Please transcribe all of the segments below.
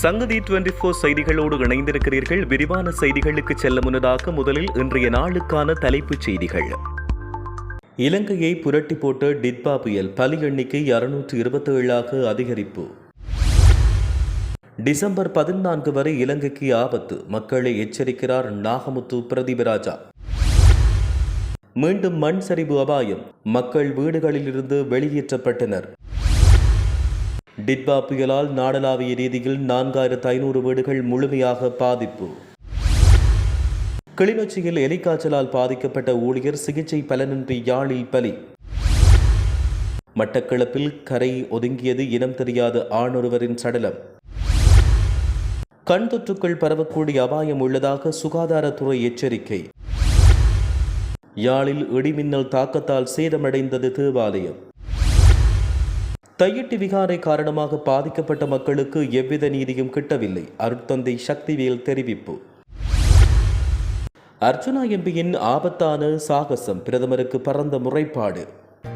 சங்கதி twenty four செய்திகளோடு இணைந்திருக்கிறீர்கள். விரிவான செய்திகளுக்கு செல்ல முன்னதாக முதலில் இன்றைய நாளுக்கான தலைப்புச் செய்திகள். இலங்கையை புரட்டி போட்ட டிட்பா புயல் பலி எண்ணிக்கை அறுநூற்று இருபத்தி ஏழாக அதிகரிப்பு. டிசம்பர் பதினான்கு வரை இலங்கைக்கு ஆபத்து. மக்களை எச்சரிக்கிறார் நாகமுத்து பிரதீபராஜா. மீண்டும் மண் சரிவு அபாயம். மக்கள் வீடுகளிலிருந்து வெளியேற்றப்பட்டனர். டிட்பா புயலால் நாடளாவிய ரீதியில் நான்காயிரத்து ஐநூறு வீடுகள் முழுமையாக பாதிப்பு. கிளிநொச்சியில் எலிக்காய்ச்சலால் பாதிக்கப்பட்ட ஊழியர் சிகிச்சை பலனின்றி யாழில் பலி. மட்டக்களப்பில் கரை ஒதுங்கியது இனம் தெரியாத ஆணொருவரின் சடலம். கண் தொற்றுக்கள் பரவக்கூடிய அபாயம் உள்ளதாக சுகாதாரத்துறை எச்சரிக்கை. யாழில் இடிமின்னல் தாக்கத்தால் சேதமடைந்தது தேவாலயம். தையிட்டி விகாரை காரணமாக பாதிக்கப்பட்ட மக்களுக்கு எவ்வித நீதியும் கிட்டவில்லை. அருட்தந்தை சக்திவேல் தெரிவிப்பு. அர்ஜுனா எம்பியின் ஆபத்தான சாகசம் பிரதமருக்கு பறந்த முறைப்பாடு.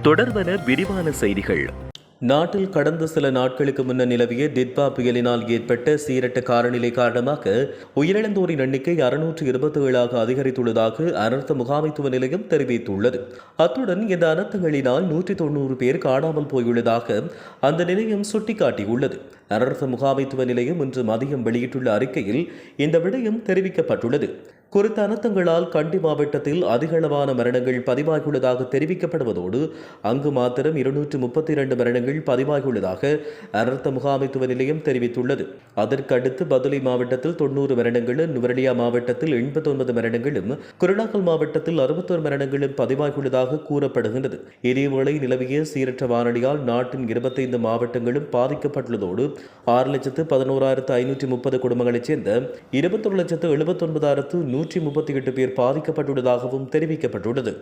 தொடர்வன விரிவான செய்திகள். நாட்டில் கடந்த சில நாட்களுக்கு முன்னர் நிலவிய டிட்பா புயலினால் ஏற்பட்ட சீரட்ட காரநிலை காரணமாக உயிரிழந்தோரின் எண்ணிக்கை அறுநூற்று இருபத்தி ஏழாக அதிகரித்துள்ளதாக அனர்த்த முகாமைத்துவ நிலையம் தெரிவித்துள்ளது. அத்துடன் இந்த அனர்த்தங்களினால் நூற்றி தொண்ணூறு பேர் காணாமல் போயுள்ளதாக அந்த நிலையம் சுட்டிக்காட்டியுள்ளது. அனர்த்த முகாமைத்துவ நிலையம் இன்று மதியம் வெளியிட்டுள்ள அறிக்கையில் இந்த விடயம் தெரிவிக்கப்பட்டுள்ளது. குறித்த அனர்த்தங்களால் கண்டி மாவட்டத்தில் அதிகளவான மரணங்கள் பதிவாகியுள்ளதாக தெரிவிக்கப்படுவதோடு அங்கு மாத்திரம் இருநூற்று முப்பத்தி இரண்டு மரணங்கள் பதிவாகியுள்ளதாக அனர்த்த முகாமைத்துவ நிலையம் தெரிவித்துள்ளது. அதற்கு அடுத்து பதுளை மாவட்டத்தில் தொண்ணூறு மரணங்களும் நுவரலியா மாவட்டத்தில் எண்பத்தி ஒன்பது மரணங்களும் குருணாகல் மாவட்டத்தில் அறுபத்தோரு மரணங்களும் பதிவாகியுள்ளதாக கூறப்படுகின்றது. இதேவேளை நிலவிய சீரற்ற வானொலியால் நாட்டின் இருபத்தைந்து மாவட்டங்களும் பாதிக்கப்பட்டுள்ளதோடு ஆறு லட்சத்து பதினோராயிரத்து ஐநூற்றி முப்பது குடும்பங்களைச் சேர்ந்த இருபத்தொரு லட்சத்து எழுபத்தொன்பதாயிரத்து நூற்றி முப்பத்தி எட்டு பேர் பாதிக்கப்பட்டுள்ளதாகவும் தெரிவிக்கப்பட்டுள்ளது.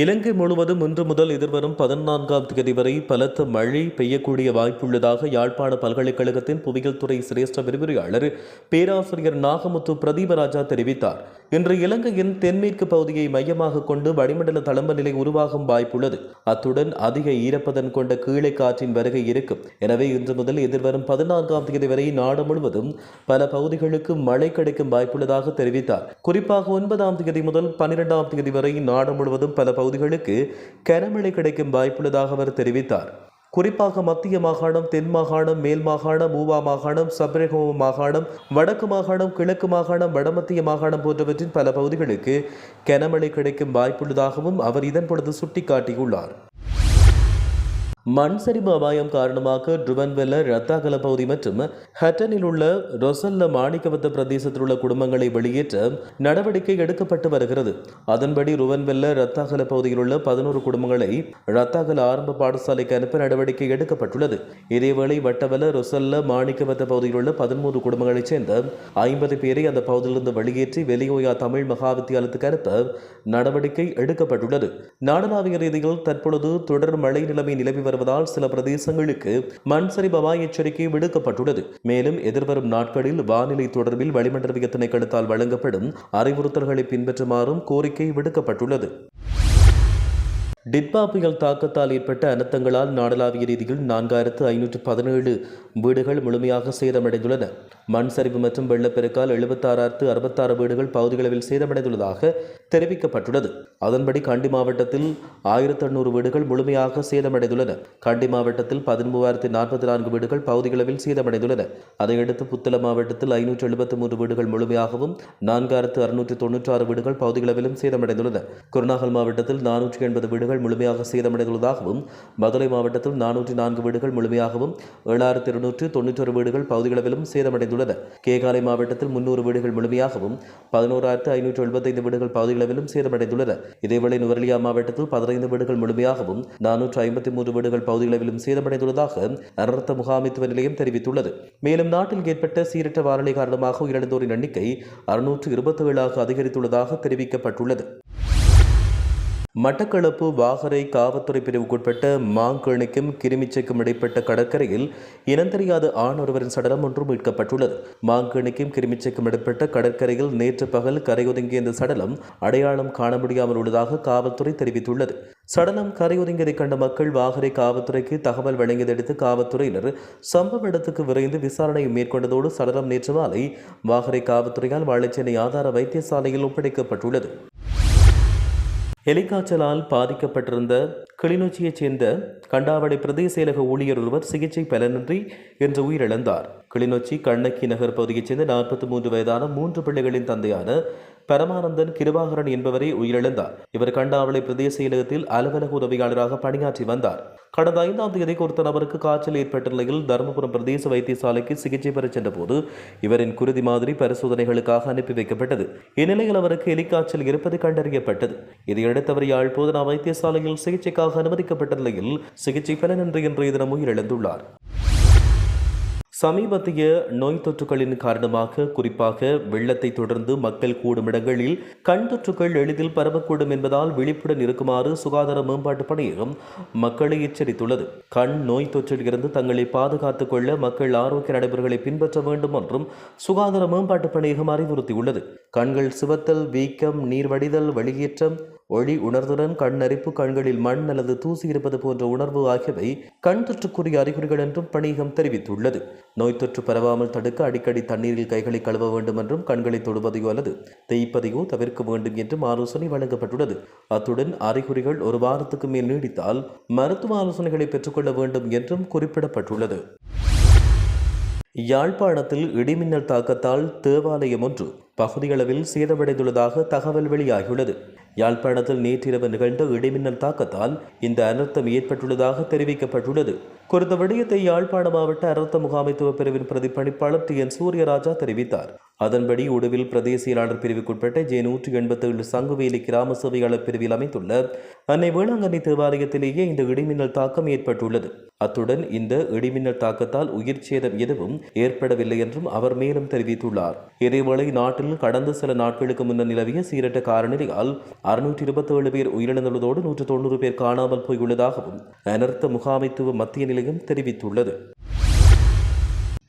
இலங்கை முழுவதும் இன்று முதல் எதிர்வரும் பதினான்காம் தேதி வரை பலத்த மழை பெய்யக்கூடிய வாய்ப்புள்ளதாக யாழ்ப்பாண பல்கலைக்கழகத்தின் புவியியல் துறை சிரேஷ்ட விரிவுரையாளர் பேராசிரியர் நாகமுத்து பிரதீபராஜா தெரிவித்தார். இன்று இலங்கையின் தென்மேற்கு பகுதியை மையமாக கொண்டு வளிமண்டல தளம்ப நிலை உருவாகும் வாய்ப்புள்ளது. அத்துடன் அதிக ஈரப்பதன் கொண்ட கீழே காற்றின் வருகை இருக்கும். எனவே இன்று முதல் எதிர்வரும் பதினான்காம் தேதி வரை நாடு முழுவதும் பல பகுதிகளுக்கு மழை கிடைக்கும் வாய்ப்புள்ளதாக தெரிவித்தார். குறிப்பாக ஒன்பதாம் தேதி முதல் பன்னிரெண்டாம் தேதி வரை நாடு முழுவதும் பல பகுதிகளுக்கு கனமழை கிடைக்கும் வாய்ப்புள்ளதாக அவர் தெரிவித்தார். குறிப்பாக மத்திய மாகாணம் தென் மாகாணம் மேல் மாகாணம் மூவா மாகாணம் சப்ரகோம மாகாணம் வடக்கு மாகாணம் கிழக்கு மாகாணம் வடமத்திய மாகாணம் போன்றவற்றின் பல பகுதிகளுக்கு கனமழை கிடைக்கும் வாய்ப்புள்ளதாகவும் அவர் இதன் பொழுது சுட்டிக்காட்டியுள்ளார். மண் சரிவு அபாயம் காரணமாக ட்ருவன்வெல்ல ரத்தாகல பகுதி மற்றும் ஹட்டனில் உள்ள ரொசல்ல மாணிக்கவத்த பிரதேசத்தில் உள்ள குடும்பங்களை வெளியேற்ற நடவடிக்கை எடுக்கப்பட்டு வருகிறது. அதன்படி ருவன்வெல்ல ரத்தாகல பகுதியில் உள்ள பதினோரு குடும்பங்களை ரத்தாகல ஆரம்ப பாடசாலைக்கு அனுப்ப நடவடிக்கை எடுக்கப்பட்டுள்ளது. இதேவேளை வட்டவல ரொசல்ல மாணிக்கவத்த பகுதியில் உள்ள பதிமூன்று குடும்பங்களைச் சேர்ந்த ஐம்பது பேரை அந்த பகுதியிலிருந்து வெளியேற்றி வெளியோயா தமிழ் மகா வித்தியாலயத்துக்கு அனுப்ப நடவடிக்கை எடுக்கப்பட்டுள்ளது. நாடளாவிய ரீதியில் தற்பொழுது தொடர் மழை நிலைமை நிலவி வரும் வருவதால் சில பிரதேசங்களுக்கு மண் பவாய் எச்சரிக்கை விடுக்கப்பட்டுள்ளது. மேலும் எதிர்வரும் நாட்களில் வானிலை தொடர்பில் வளிமண்டலவிய திணைக்களத்தால் வழங்கப்படும் அறிவுறுத்தல்களை பின்பற்றுமாறும் கோரிக்கை விடுக்கப்பட்டுள்ளது. டிட்பா புயல் தாக்கத்தால் ஏற்பட்ட அனர்த்தங்களால் நாடளாவிய ரீதியில் நான்காயிரத்து ஐநூற்று பதினேழு வீடுகள் முழுமையாக சேதமடைந்துள்ளன. மண் சரிவு மற்றும் வெள்ளப்பெருக்கால் எழுபத்தாறாயிரத்து அறுபத்தாறு வீடுகள் பகுதிகளவில் சேதமடைந்துள்ளதாக தெரிவிக்கப்பட்டுள்ளது. அதன்படி கண்டி மாவட்டத்தில் ஆயிரத்து எண்ணூறு வீடுகள் முழுமையாக சேதமடைந்துள்ளன. கண்டி மாவட்டத்தில் பதிமூவாயிரத்து நாற்பத்தி நான்கு வீடுகள் பகுதிகளவில் சேதமடைந்துள்ளன. அதையடுத்து புத்தள மாவட்டத்தில் ஐநூற்று எழுபத்தி மூன்று வீடுகள் முழுமையாகவும் நான்காயிரத்து அறுநூற்று தொன்னூற்றாறு வீடுகள் பகுதிகளவிலும் சேதமடைந்துள்ளன. குருநாகல் மாவட்டத்தில் நானூற்றி எண்பது வீடுகள் முழுமையாக சேதமடைந்துள்ளதாகவும் மதுரை மாவட்டத்தில் நானூற்றி நான்கு வீடுகள் முழுமையாகவும் ஏழாயிரத்தி இருநூற்று தொன்னூற்றொரு வீடுகள் பகுதிகளவிலும் சேதமடைந்துள்ளன. கேகாலை மாவட்டத்தில் முன்னூறு வீடுகள் முழுமையாகவும் பதினோராயிரத்து ஐநூற்று எழுபத்தைந்து வீடுகள் பகுதிகளவிலும் சேதமடைந்துள்ளன. இதேவேளை நுவரலியா மாவட்டத்தில் பதினைந்து வீடுகள் முழுமையாகவும் நானூற்று ஐம்பத்தி மூன்று வீடுகள் பகுதிகளவிலும் சேதமடைந்துள்ளதாக அனர்த்த முகாமைத்துவ நிலையம் தெரிவித்துள்ளது. மேலும் நாட்டில் ஏற்பட்ட சீரற்ற வானிலை காரணமாக உயிரிழந்தோரின் எண்ணிக்கை அறுநூற்று இருபத்தி ஏழாக அதிகரித்துள்ளதாக தெரிவிக்கப்பட்டுள்ளது. மட்டக்களப்பு வாகரை காவல்துறை பிரிவுக்குட்பட்ட மாங்கேணிக்கும் கிருமிச்சைக்கும் இடைப்பட்ட கடற்கரையில் இனந்தெரியாத ஆண் ஒருவரின் சடலம் ஒன்று மீட்கப்பட்டுள்ளது. மாங்கேணிக்கும் கிருமிச்சைக்கும் இடைப்பட்ட கடற்கரையில் நேற்று பகல் கரையொதுங்கிய இந்த சடலம் அடையாளம் காண முடியாமல் உள்ளதாக காவல்துறை தெரிவித்துள்ளது. சடலம் கரையொதுங்கியதை கண்ட மக்கள் வாகரை காவல்துறைக்கு தகவல் வழங்கியதையடுத்து காவல்துறையினர் சம்பவ இடத்துக்கு விரைந்து விசாரணை மேற்கொண்டதோடு சடலம் நேற்று மாலை வாகரை காவல்துறையால் வாழைச்சேனை ஆதார வைத்தியசாலையில் ஒப்படைக்கப்பட்டுள்ளது. எலிக்காய்ச்சலால் பாதிக்கப்பட்டிருந்த கிளிநொச்சியைச் சேர்ந்த கண்டாவடை பிரதேச செயலக ஊழியர் ஒருவர் சிகிச்சை பலனின்றி இன்று உயிரிழந்தார். கிளிநொச்சி கண்ணக்கி நகர் பகுதியைச் சேர்ந்த நாற்பத்தி மூன்று வயதான மூன்று பிள்ளைகளின் தந்தையான பரமானந்தன் கிருபாகரன் என்பவரை உயிரிழந்தார். இவர் கண்டாவளை பிரதேச செயலகத்தில் அலுவலக உதவியாளராக பணியாற்றி வந்தார். கடந்த ஐந்தாம் தேதி குறித்த நபருக்கு காய்ச்சல் ஏற்பட்ட நிலையில் தருமபுரம் பிரதேச வைத்தியசாலைக்கு சிகிச்சை பெறச் சென்றபோது இவரின் குருதி மாதிரி பரிசோதனைகளுக்காக அனுப்பி வைக்கப்பட்டது. இந்நிலையில் அவருக்கு எலிக்காய்ச்சல் இருப்பது கண்டறியப்பட்டது. இதையடுத்து அவர் யாழ் போதனா வைத்தியசாலையில் சிகிச்சைக்காக அனுமதிக்கப்பட்ட நிலையில் சிகிச்சை பலனின்றி இன்றைய தினம் உயிரிழந்துள்ளார். சமீபத்திய நோய் தொற்றுகளின் காரணமாக குறிப்பாக வெள்ளத்தை தொடர்ந்து மக்கள் கூடும் இடங்களில் கண் தொற்றுகள் எளிதில் பரவக்கூடும் என்பதால் விழிப்புடன் இருக்குமாறு சுகாதார மேம்பாட்டு பணியகம் மக்களை எச்சரித்துள்ளது. கண் நோய் தொற்றில் இருந்து தங்களை பாதுகாத்துக் கொள்ள மக்கள் ஆரோக்கிய நடைமுறைகளை பின்பற்ற வேண்டும் என்றும் சுகாதார மேம்பாட்டு பணியகம் அறிவுறுத்தியுள்ளது. கண்கள் சிவத்தல் வீக்கம் நீர் வடிதல் வெளியேற்றம் ஒளி உணர்துடன் கண்ணரிப்பு கண்களில் மண் அல்லது தூசி இருப்பது போன்ற உணர்வு ஆகியவை கண் தொற்றுக்குரிய அறிகுறிகள் என்றும் பணியகம் தெரிவித்துள்ளது. நோய் தொற்று பரவாமல் தடுக்க அடிக்கடி தண்ணீரில் கைகளை கழுவ வேண்டும் என்றும் கண்களை தொடுவதையோ அல்லது தேய்ப்பதையோ தவிர்க்க வேண்டும் என்றும் ஆலோசனை வழங்கப்பட்டுள்ளது. அத்துடன் அறிகுறிகள் ஒரு வாரத்துக்கு மேல் நீடித்தால் மருத்துவ ஆலோசனைகளை பெற்றுக்கொள்ள வேண்டும் என்றும் குறிப்பிடப்பட்டுள்ளது. யாழ்ப்பாணத்தில் இடிமின்னல் தாக்கத்தால் தேவாலயம் ஒன்று பகுதியளவில் சேதமடைந்துள்ளதாக தகவல் வெளியாகியுள்ளது. யாழ்ப்பாணத்தில் நேற்றிரவு நிகழ்ந்த இடிமின்னல் தாக்கத்தால் இந்த அனர்த்தம் ஏற்பட்டுள்ளதாக தெரிவிக்கப்பட்டுள்ளது. குறித்த விடயத்தை யாழ்ப்பாண மாவட்ட அனர்த்த முகாமைத்துவ பிரிவின் பிரதிப்பணிப்பாளர் டி. என். சூரியராஜா தெரிவித்தார். அதன்படி உடுவில் பிரதேச செயலாளர் பிரிவுக்குட்பட்ட ஜே நூற்றி எண்பத்தி ஏழு சங்குவேலி கிராம சேவையாளர் பிரிவில் அமைந்துள்ள அன்னை வேளாங்கண்ணி தேவாலயத்திலேயே இந்த இடிமின்னல் தாக்கம் ஏற்பட்டுள்ளது. அத்துடன் இந்த இடிமின்னல் தாக்கத்தால் உயிர் சேதம் எதுவும் ஏற்படவில்லை என்றும் அவர் மேலும் தெரிவித்துள்ளார். இதேவேளை நாட்டில் நாட்டில் கடந்த சில நாட்களுக்கு முன்னர் நிலவிய சீரட்ட காரநிலையால் அறுநூற்றி இருபத்தேழு பேர் உயிரிழந்துள்ளதோடு நூற்று தொண்ணூறு பேர் காணாமல் போயுள்ளதாகவும் அனர்த்த முகாமைத்துவ மத்திய நிலையம் தெரிவித்துள்ளது.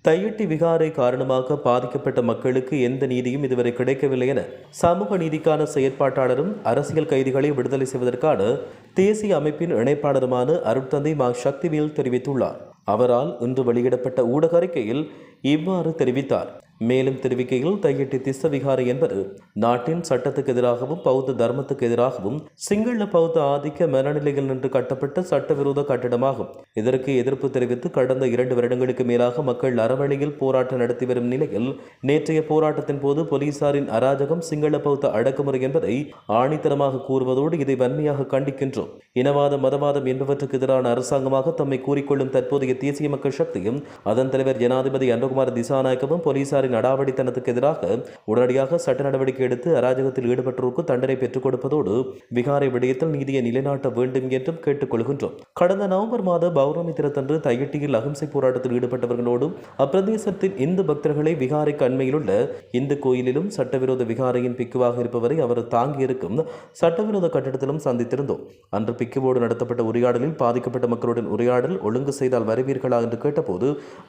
தையட்டி விகாரை காரணமாக பாதிக்கப்பட்ட மக்களுக்கு எந்த நீதியும் இதுவரை கிடைக்கவில்லை என சமூக நீதிக்கான செயற்பாட்டாளரும் அரசியல் கைதிகளை விடுதலை செய்வதற்கான தேசிய அமைப்பின் இணைப்பாளருமான அருட்தந்தை மா. சக்திவேல் தெரிவித்துள்ளார். அவரால் இன்று வெளியிடப்பட்ட ஊடக அறிக்கையில் இவ்வாறு தெரிவித்தார். மேலும் தெரிவிக்கையில் தையிட்டி திஸ்ஸவிகாரை என்பது நாட்டின் சட்டத்துக்கு எதிராகவும் பௌத்த தர்மத்துக்கு எதிராகவும் சிங்கள பௌத்த ஆதிக்க மனநிலையில் நின்று கட்டப்பட்ட சட்டவிரோத கட்டிடமாகும். இதற்கு எதிர்ப்பு தெரிவித்து கடந்த இரண்டு வருடங்களுக்கு மேலாக மக்கள் அறவழியில் போராட்டம் நடத்தி வரும் நிலையில் நேற்றைய போராட்டத்தின் போது போலீசாரின் அராஜகம் சிங்கள பௌத்த அடக்குமுறை என்பதை ஆணித்தரமாக கூறுவதோடு இதை வன்மையாக கண்டிக்கின்றோம். இனவாதம் மதவாதம் என்பவற்றுக்கு எதிரான அரசாங்கமாக தம்மை கூறிக்கொள்ளும் தற்போதைய தேசிய மக்கள் சக்தியும் அதன் தலைவர் ஜனாதிபதி அன்பகுமார் திசாநாயக்கவும் போலீசாரின் அடாவடித்தனத்துக்கு எதிராக உடனடியாக சட்ட நடவடிக்கை எடுத்து அராஜகத்தில் ஈடுபட்டோருக்கு தண்டனை பெற்றுக் கொடுப்பதோடு விகாரை விடயத்தில் நீதியை நிலைநாட்ட வேண்டும் என்றும் கேட்டுக்கொள்கின்றோம் கடந்த நவம்பர் மாத பௌர்ணமி தினத்தன்று தையிட்டியில் அகிம்சை போராட்டத்தில் ஈடுபட்டவர்களோடும் அப்பிரதேசத்தின் இந்து பக்தர்களை விகாரைக்கு அண்மையில் உள்ள இந்து கோயிலிலும் சட்டவிரோத விகாரையின் பிக்குவாக இருப்பவரை அவர் தாங்கியிருக்கும் சட்டவிரோத கட்டிடத்திலும் சந்தித்திருந்தோம். அன்று பிக்குவோடு நடத்தப்பட்ட உரையாடலில் பாதிக்கப்பட்ட மக்களுடன் உரையாடல் ஒழுங்கு செய்தால் வருவீர்களா என்று கேட்டபோது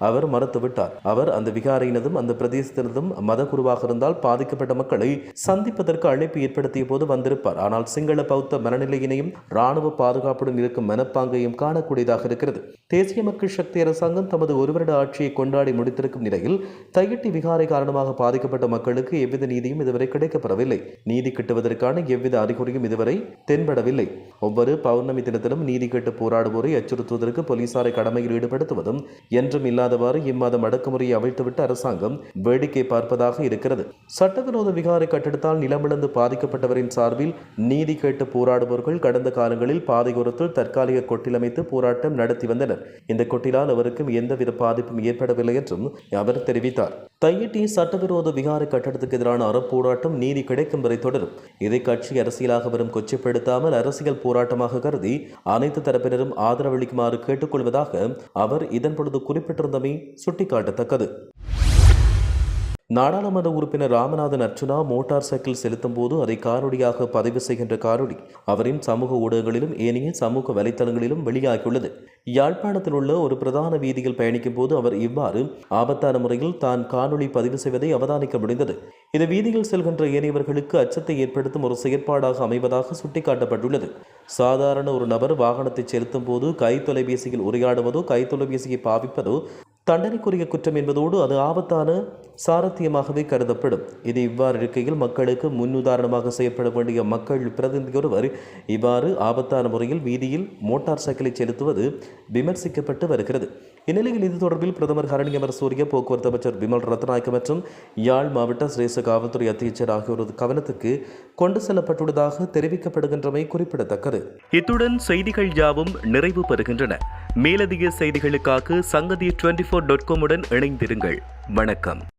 அவர் மறுத்துவிட்டார். அவர் அந்த விகாரையினதும் அந்த பிரதேசத்திலிருந்தும் மத குருவாக இருந்தால் பாதிக்கப்பட்ட மக்களை சந்திப்பதற்கு அழைப்பு ஏற்படுத்திய போது வந்திருப்பார். ஆனால் சிங்கள பௌத்த மனநிலையினையும் ராணுவ பாதுகாப்புடன் இருக்கும் மனப்பாங்கையும் காணக்கூடியதாக இருக்கிறது. தேசிய மக்கள் சக்தி அரசாங்கம் தமது ஒரு வருட ஆட்சியை கொண்டாடி முடித்திருக்கும் நிலையில் தையட்டி விகாரை காரணமாக பாதிக்கப்பட்ட மக்களுக்கு எவ்வித நீதியும் இதுவரை கிடைக்கப்பெறவில்லை. நீதி கிட்டுவதற்கான எவ்வித அறிகுறியும் இதுவரை தென்படவில்லை. ஒவ்வொரு பௌர்ணமி தினத்திலும் நீதி கேட்டு போராடுவோரை அச்சுறுத்துவதற்கு போலீசாரை கடமையில் ஈடுபடுத்துவதும் என்றும் இல்லாதவாறு இம்மாதம் அடக்குமுறையை அவிழ்த்துவிட்டு அரசாங்கம் வேடிக்கை பார்ப்பதாக இருக்கிறது. சட்டவிரோத விகாரை கட்டிடத்தால் நிலமிழந்து பாதிக்கப்பட்டவரின் சார்பில் நீதி கேட்டு போராடுபவர்கள் கடந்த காலங்களில் பாதையோரத்தில் தற்காலிக கொட்டில் அமைத்து போராட்டம் நடத்தி வந்தனர். இந்த கொட்டிலால் அவருக்கும் எந்தவித பாதிப்பும் ஏற்படவில்லை என்றும் அவர் தெரிவித்தார். தையிட்டி சட்டவிரோத விகார கட்டடத்துக்கு எதிரான அறப்போராட்டம் நீதி கிடைக்கும் வரை தொடரும். இதை கட்சி அரசியலாக வரும் கொச்சப்படுத்தாமல் அரசியல் போராட்டமாக கருதி அனைத்து தரப்பினரும் ஆதரவளிக்குமாறு கேட்டுக்கொள்வதாக அவர் இதன் பொழுது குறிப்பிட்டிருந்தமை சுட்டிக்காட்டத்தக்கது. நாடாளுமன்ற உறுப்பினர் ராமநாதன் அர்ச்சுனா மோட்டார் சைக்கிள் செலுத்தும் போது அதை காணொலியாக பதிவு செய்கின்ற காணொளி அவரின் சமூக ஊடகங்களிலும் ஏனைய சமூக வலைத்தளங்களிலும் வெளியாகியுள்ளது. யாழ்ப்பாணத்தில் உள்ள ஒரு பிரதான வீதியில் பயணிக்கும் போது அவர் இவ்வாறு ஆபத்தான முறையில் தான் காணொளி பதிவு செய்வதை அவதானிக்க முடிந்தது. இந்த வீதியில் செல்கின்ற ஏனையவர்களுக்கு அச்சத்தை ஏற்படுத்தும் ஒரு செயற்பாடாக அமைவதாக சுட்டிக்காட்டப்பட்டுள்ளது. சாதாரண ஒரு நபர் வாகனத்தை செலுத்தும் போது கை தொலைபேசியில் உரையாடுவதோ கை தொலைபேசியை பாவிப்பதோ தண்டனைக்குரிய குற்றம் என்பதோடு அது ஆபத்தான சாரத்தியமாகவே கருதப்படும். இது இவ்வாறு இருக்கையில் மக்களுக்கு முன்னுதாரணமாக செய்யப்பட வேண்டிய மக்கள் பிரதிநிதி ஒருவர் இவ்வாறு ஆபத்தான முறையில் வீதியில் மோட்டார் சைக்கிளை செலுத்துவது விமர்சிக்கப்பட்டு வருகிறது. இந்நிலையில் இது தொடர்பில் பிரதமர் ஹரணியமர் சூரிய போக்குவரத்து அமைச்சர் விமல் ரத்நாயக்க மற்றும் யாழ் மாவட்ட சிரேச காவல்துறை அத்தியட்சர் ஆகியோரது கவனத்துக்கு கொண்டு செல்லப்பட்டுள்ளதாக தெரிவிக்கப்படுகின்றமை குறிப்பிடத்தக்கது. இத்துடன் செய்திகள் யாவும் நிறைவு பெறுகின்றன. மேலதிக செய்திகளுக்காக சங்கதி டுவெண்டி ஃபோர் டாட் காமுடன் இணைந்திருங்கள். வணக்கம்.